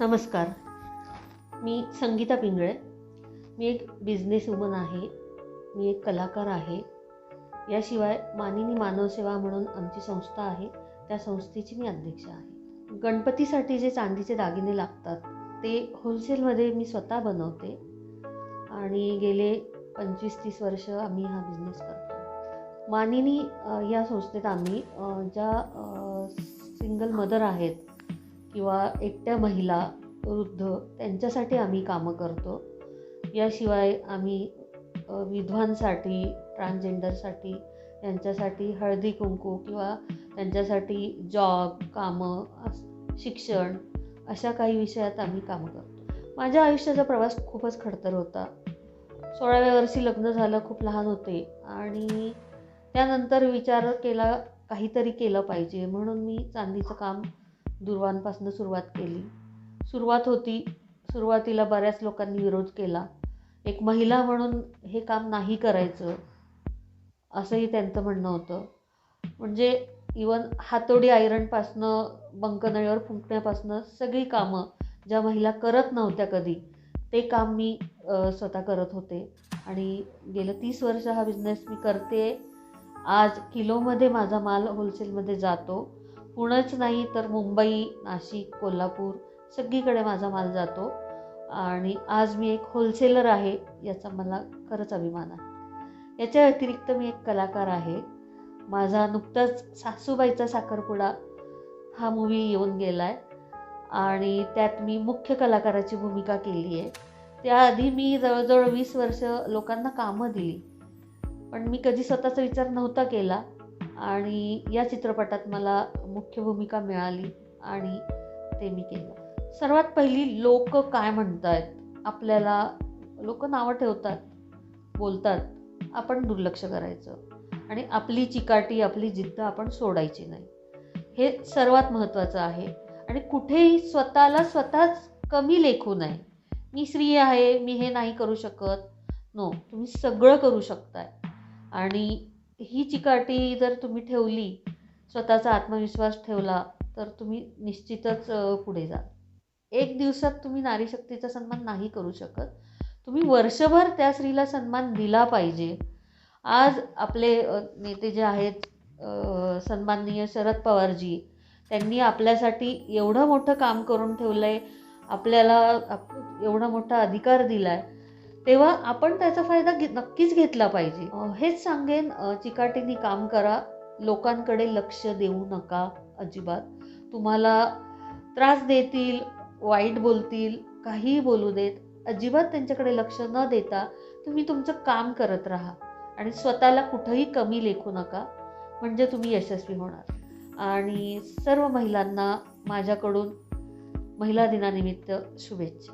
नमस्कार. मी संगीता पिंगळे. मी एक business woman आहे. मी एक कलाकार आहे. याशिवाय मानिनी मानवसेवा म्हणून आमची संस्था आहे. त्या संस्थेची मी अध्यक्ष आहे. गणपतीसाठी जे चांदीचे दागिने लागतात ते होलसेलमध्ये मी स्वतः बनवते. आणि गेले पंचवीस तीस वर्ष आम्ही हा बिझनेस करतो. मानिनी या संस्थेत आम्ही ज्या सिंगल मदर आहेत किंवा एकट्या महिला वृद्ध त्यांच्यासाठी आम्ही कामं करतो. याशिवाय आम्ही विधवांसाठी ट्रान्सजेंडरसाठी यांच्यासाठी हळदी कुंकू किंवा त्यांच्यासाठी जॉब कामं शिक्षण अशा काही विषयात आम्ही कामं करतो. माझ्या आयुष्याचा प्रवास खूपच खडतर होता. सोळाव्या वर्षी लग्न झालं खूप लहान होते आणि त्यानंतर विचार केला काहीतरी केलं पाहिजे म्हणून मी चांदीचं काम दुर्वांपासून सुरुवात केली. सुरुवात होती सुरुवातीला बऱ्याच लोकांनी विरोध केला. एक महिला म्हणून हे काम नाही करायचं असंही त्यांचं म्हणणं होतं. म्हणजे इवन हातोडी आयरनपासनं बंकनळीवर फुंकण्यापासनं सगळी कामं ज्या महिला करत नव्हत्या कधी ते काम मी स्वतः करत होते. आणि गेलं तीस वर्ष हा बिझनेस मी करते. आज किलोमध्ये माझा माल होलसेलमध्ये जातो. पुणंच नाही तर मुंबई नाशिक कोल्हापूर सगळीकडे माझा माल जातो. आणि आज मी एक होलसेलर आहे याचा मला खरंच अभिमान आहे. याच्या व्यतिरिक्त मी एक कलाकार आहे. माझा नुकताच सासूबाईचा साखरपुडा हा मूवी येऊन गेला आहे आणि त्यात मी मुख्य कलाकाराची भूमिका केली आहे. त्याआधी मी जवळजवळ वीस वर्ष लोकांना कामं दिली. पण मी कधी स्वतःचा विचार नव्हता केला. आणि या चित्रपटात मला मुख्य भूमिका मिळाली आणि ते मी केलं. सर्वात पहिली लोक काय म्हणतायत? आपल्याला लोक नावं ठेवतात बोलतात. आपण दुर्लक्ष करायचं. आणि आपली चिकाटी आपली जिद्द आपण सोडायची नाही. हे सर्वात महत्त्वाचं आहे. आणि कुठेही स्वतःला स्वतःच कमी लेखू नये. मी स्त्री आहे मी हे नाही करू शकत. नो तुम्ही सगळं करू शकताय. आणि ही चिकाटी जर तुम्ही ठेवली स्वतःचा आत्मविश्वास ठेवला तर तुम्ही निश्चितच पुढे जा. एक दिवसात तुम्ही नारी शक्तीचा सन्मान नाही करू शकत. तुम्ही वर्षभर त्या स्त्रीला सन्मान दिला पाहिजे. आज आपले नेते जे आहेत सन्माननीय शरद पवारजी त्यांनी आपल्यासाठी एवढं मोठं काम करून ठेवलं आहे आपल्याला आप एवढा मोठा अधिकार दिला आहे तेव्हा आपण त्याचा फायदा घे नक्कीच घेतला पाहिजे. हेच सांगेन चिकाटीने काम करा. लोकांकडे लक्ष देऊ नका अजिबात. तुम्हाला त्रास देतील वाईट बोलतील काहीही बोलू देत. अजिबात त्यांच्याकडे लक्ष न देता तुम्ही तुमचं काम करत राहा. आणि स्वतःला कुठंही कमी लेखू नका. म्हणजे तुम्ही यशस्वी होणार. आणि सर्व महिलांना माझ्याकडून महिला दिनानिमित्त शुभेच्छा.